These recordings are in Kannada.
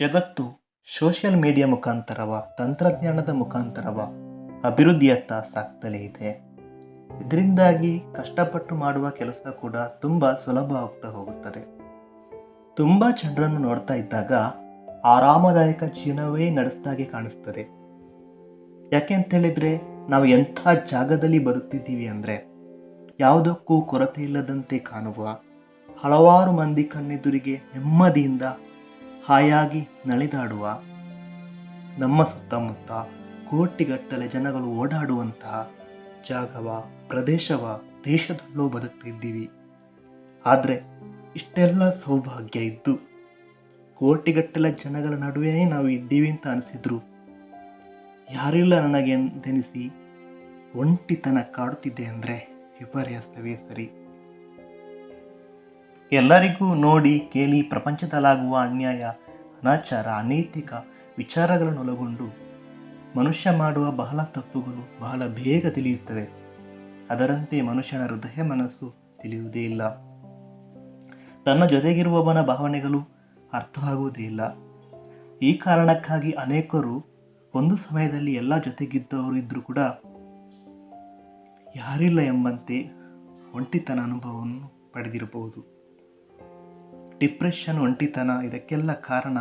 ಜಗತ್ತು ಸೋಷಿಯಲ್ ಮೀಡಿಯಾ ಮುಖಾಂತರವ, ತಂತ್ರಜ್ಞಾನದ ಮುಖಾಂತರವ ಅಭಿವೃದ್ಧಿಯತ್ತ ಸಾಗ್ತಲೇ ಇದೆ. ಇದರಿಂದಾಗಿ ಕಷ್ಟಪಟ್ಟು ಮಾಡುವ ಕೆಲಸ ಕೂಡ ತುಂಬ ಸುಲಭವಾಗ್ತಾ ಹೋಗುತ್ತದೆ. ತುಂಬ ಜನರನ್ನು ನೋಡ್ತಾ ಇದ್ದಾಗ ಆರಾಮದಾಯಕ ಜೀವನವೇ ನಡೆಸ್ದಾಗೆ ಕಾಣಿಸ್ತದೆ. ಯಾಕೆ ಅಂತ ಹೇಳಿದ್ರೆ, ನಾವು ಎಂಥ ಜಾಗದಲ್ಲಿ ಬದುಕ್ತಿದ್ದೀವಿ ಅಂದರೆ, ಯಾವುದಕ್ಕೂ ಕೊರತೆ ಇಲ್ಲದಂತೆ ಕಾಣುವ ಹಲವಾರು ಮಂದಿ ಕಣ್ಣೆದುರಿಗೆ ನೆಮ್ಮದಿಯಿಂದ ಹಾಯಾಗಿ ನಳೆದಾಡುವ. ನಮ್ಮ ಸುತ್ತಮುತ್ತ ಕೋಟಿಗಟ್ಟಲೆ ಜನಗಳು ಓಡಾಡುವಂತಹ ಜಾಗವ, ಪ್ರದೇಶವ, ದೇಶದಲ್ಲೂ ಬದುಕ್ತಿದ್ದೀವಿ. ಆದರೆ ಇಷ್ಟೆಲ್ಲ ಸೌಭಾಗ್ಯ ಇದ್ದು ಕೋಟಿಗಟ್ಟಲೆ ಜನಗಳ ನಡುವೆಯೇ ನಾವು ಇದ್ದೀವಿ ಅಂತ ಅನಿಸಿದ್ರು. ಯಾರಿಲ್ಲ ನನಗೆ ಎಂದೆನಿಸಿ ಒಂಟಿತನ ಕಾಡುತ್ತಿದೆ ಅಂದರೆ ವಿಪರ್ಯಾಸವೇ ಸರಿ. ಎಲ್ಲರಿಗೂ ನೋಡಿ ಕೇಳಿ ಪ್ರಪಂಚದಲ್ಲಾಗುವ ಅನ್ಯಾಯ, ಅನಾಚಾರ, ಅನೈತಿಕ ವಿಚಾರಗಳನ್ನು ಒಳಗೊಂಡು ಮನುಷ್ಯ ಮಾಡುವ ಬಹಳ ತಪ್ಪುಗಳು ಬಹಳ ಬೇಗ ತಿಳಿಯುತ್ತವೆ. ಅದರಂತೆ ಮನುಷ್ಯನ ಹೃದಯ ಮನಸ್ಸು ತಿಳಿಯುವುದೇ ಇಲ್ಲ. ತನ್ನ ಜೊತೆಗಿರುವವನ ಭಾವನೆಗಳು ಅರ್ಥವಾಗುವುದೇ ಇಲ್ಲ. ಈ ಕಾರಣಕ್ಕಾಗಿ ಅನೇಕರು ಒಂದು ಸಮಯದಲ್ಲಿ ಎಲ್ಲ ಜೊತೆಗಿದ್ದವರು ಇದ್ದರೂ ಕೂಡ ಯಾರಿಲ್ಲ ಎಂಬಂತೆ ಒಂಟಿತನ ಅನುಭವವನ್ನು ಪಡೆದಿರಬಹುದು. ಡಿಪ್ರೆಷನ್, ಒಂಟಿತನ ಇದಕ್ಕೆಲ್ಲ ಕಾರಣ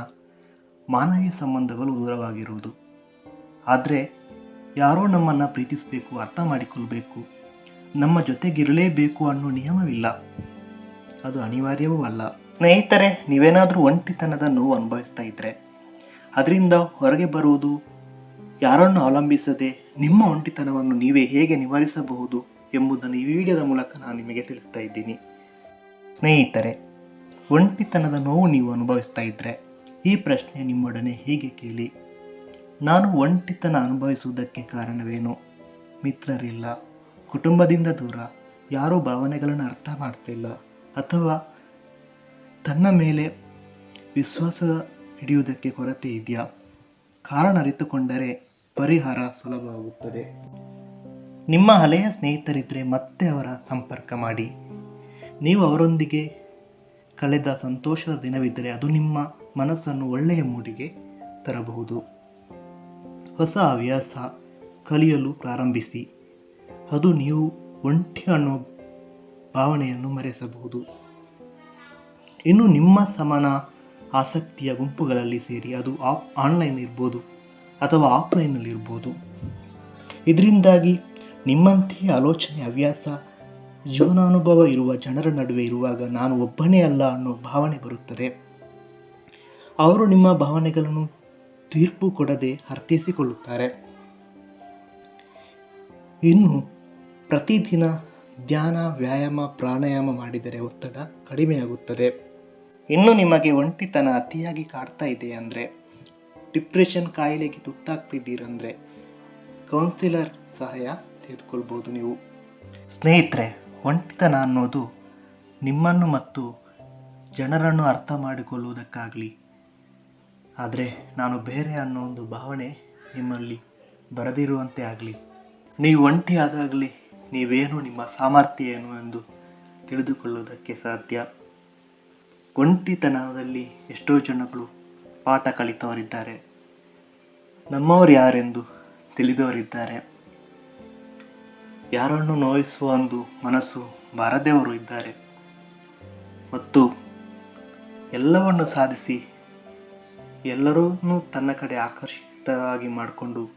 ಮಾನವೀಯ ಸಂಬಂಧಗಳು ದೂರವಾಗಿರುವುದು. ಆದರೆ ಯಾರೋ ನಮ್ಮನ್ನು ಪ್ರೀತಿಸಬೇಕು, ಅರ್ಥ ಮಾಡಿಕೊಳ್ಬೇಕು, ನಮ್ಮ ಜೊತೆಗಿರಲೇಬೇಕು ಅನ್ನೋ ನಿಯಮವಿಲ್ಲ. ಅದು ಅನಿವಾರ್ಯವೂ ಅಲ್ಲ. ಸ್ನೇಹಿತರೆ, ನೀವೇನಾದರೂ ಒಂಟಿತನದ ನೋವು ಅನುಭವಿಸ್ತಾ ಇದ್ರೆ, ಅದರಿಂದ ಹೊರಗೆ ಬರುವುದು ಯಾರನ್ನು ಅವಲಂಬಿಸದೆ ನಿಮ್ಮ ಒಂಟಿತನವನ್ನು ನೀವೇ ಹೇಗೆ ನಿವಾರಿಸಬಹುದು ಎಂಬುದನ್ನು ಈ ವಿಡಿಯೋದ ಮೂಲಕ ನಾನು ನಿಮಗೆ ತಿಳಿಸ್ತಾ ಇದ್ದೀನಿ. ಸ್ನೇಹಿತರೆ ಒಂಟಿತನದ ನೋವು ನೀವು ಅನುಭವಿಸ್ತಾ ಇದ್ದರೆ ಈ ಪ್ರಶ್ನೆ ನಿಮ್ಮೊಡನೆ ಹೀಗೆ ಕೇಳಿ? ನಾನು ಒಂಟಿತನ ಅನುಭವಿಸುವುದಕ್ಕೆ ಕಾರಣವೇನು? ಮಿತ್ರರಿಲ್ಲ, ಕುಟುಂಬದಿಂದ ದೂರ, ಯಾರೂ ಭಾವನೆಗಳನ್ನು ಅರ್ಥ ಮಾಡ್ತಿಲ್ಲ ಅಥವಾ ತನ್ನ ಮೇಲೆ ವಿಶ್ವಾಸ ಹಿಡಿಯುವುದಕ್ಕೆ ಕೊರತೆ ಇದೆಯಾ? ಕಾರಣ ಅರಿತುಕೊಂಡರೆ ಪರಿಹಾರ ಸುಲಭವಾಗುತ್ತದೆ. ನಿಮ್ಮ ಹಳೆಯ ಸ್ನೇಹಿತರಿದ್ದರೆ ಮತ್ತೆ ಅವರ ಸಂಪರ್ಕ ಮಾಡಿ. ನೀವು ಅವರೊಂದಿಗೆ ಕಳೆದ ಸಂತೋಷದ ದಿನವಿದ್ದರೆ ಅದು ನಿಮ್ಮ ಮನಸ್ಸನ್ನು ಒಳ್ಳೆಯ ಮೂಡಿಗೆ ತರಬಹುದು. ಹೊಸ ಹವ್ಯಾಸ ಕಲಿಯಲು ಪ್ರಾರಂಭಿಸಿ. ಅದು ನೀವು ಒಂಟಿ ಅನ್ನೋ ಭಾವನೆಯನ್ನು ಮರೆಸಬಹುದು. ಇನ್ನು ನಿಮ್ಮ ಸಮಾನ ಆಸಕ್ತಿಯ ಗುಂಪುಗಳಲ್ಲಿ ಸೇರಿ ಅದು ಆಫ್ ಆನ್ಲೈನ್ ಇರ್ಬೋದು ಅಥವಾ ಆಫ್ಲೈನಲ್ಲಿರ್ಬೋದು ಇದರಿಂದಾಗಿ ನಿಮ್ಮಂತೆಯೇ ಆಲೋಚನೆ, ಹವ್ಯಾಸ ಜೀವನಾನುಭವ ಇರುವ ಜನರ ನಡುವೆ ಇರುವಾಗ ನಾನು ಒಬ್ಬನೇ ಅಲ್ಲ ಅನ್ನೋ ಭಾವನೆ ಬರುತ್ತದೆ. ಅವರು ನಿಮ್ಮ ಭಾವನೆಗಳನ್ನು ತೀರ್ಪು ಕೊಡದೆ ಅರ್ಥೈಸಿಕೊಳ್ಳುತ್ತಾರೆ. ಇನ್ನು ಪ್ರತಿದಿನ ಧ್ಯಾನ, ವ್ಯಾಯಾಮ, ಪ್ರಾಣಾಯಾಮ ಮಾಡಿದರೆ ಒತ್ತಡ ಕಡಿಮೆಯಾಗುತ್ತದೆ. ಇನ್ನು ನಿಮಗೆ ಒಂಟಿತನ ಅತಿಯಾಗಿ ಕಾಡ್ತಾ ಇದೆ ಅಂದರೆ, ಡಿಪ್ರೆಷನ್ ಕಾಯಿಲೆಗೆ ತುತ್ತಾಗ್ತಿದ್ದೀರಂದರೆ, ಕೌನ್ಸಿಲರ್ ಸಹಾಯ ತೆಗೆದುಕೊಳ್ಬೋದು ನೀವು. ಸ್ನೇಹಿತರೆ ಒಂಟಿತನ ಅನ್ನೋದು ನಿಮ್ಮನ್ನು ಮತ್ತು ಜನರನ್ನು ಅರ್ಥ ಮಾಡಿಕೊಳ್ಳುವುದಕ್ಕಾಗಲಿ. ಆದರೆ ನಾನು ಬೇರೆ ಅನ್ನೋ ಒಂದು ಭಾವನೆ ನಿಮ್ಮಲ್ಲಿ ಬರದಿರುವಂತೆ ಆಗಲಿ. ನೀವು ಒಂಟಿ ಆದಾಗಲಿ ನೀವೇನು ನಿಮ್ಮ ಸಾಮರ್ಥ್ಯ ಏನು ಎಂದು ತಿಳಿದುಕೊಳ್ಳುವುದಕ್ಕೆ ಸಾಧ್ಯ. ಒಂಟಿತನದಲ್ಲಿ ಎಷ್ಟೋ ಜನಗಳು ಪಾಠ ಕಲಿತವರಿದ್ದಾರೆ. ನಮ್ಮವರು ಯಾರೆಂದು ತಿಳಿದವರಿದ್ದಾರೆ. ಯಾರನ್ನು ನೋಯಿಸುವ ಒಂದು ಮನಸ್ಸು ಬಾರದೆಯವರು ಇದ್ದಾರೆ. ಮತ್ತು ಎಲ್ಲವನ್ನು ಸಾಧಿಸಿ ಎಲ್ಲರನ್ನೂ ತನ್ನ ಕಡೆ ಆಕರ್ಷಿತವಾಗಿ ಮಾಡಿಕೊಂಡು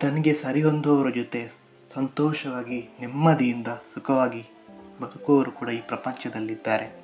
ತನಗೆ ಸರಿಹೊಂದುವವರ ಜೊತೆ ಸಂತೋಷವಾಗಿ, ನೆಮ್ಮದಿಯಿಂದ, ಸುಖವಾಗಿ ಬದುಕುವವರು ಕೂಡ ಈ ಪ್ರಪಂಚದಲ್ಲಿದ್ದಾರೆ.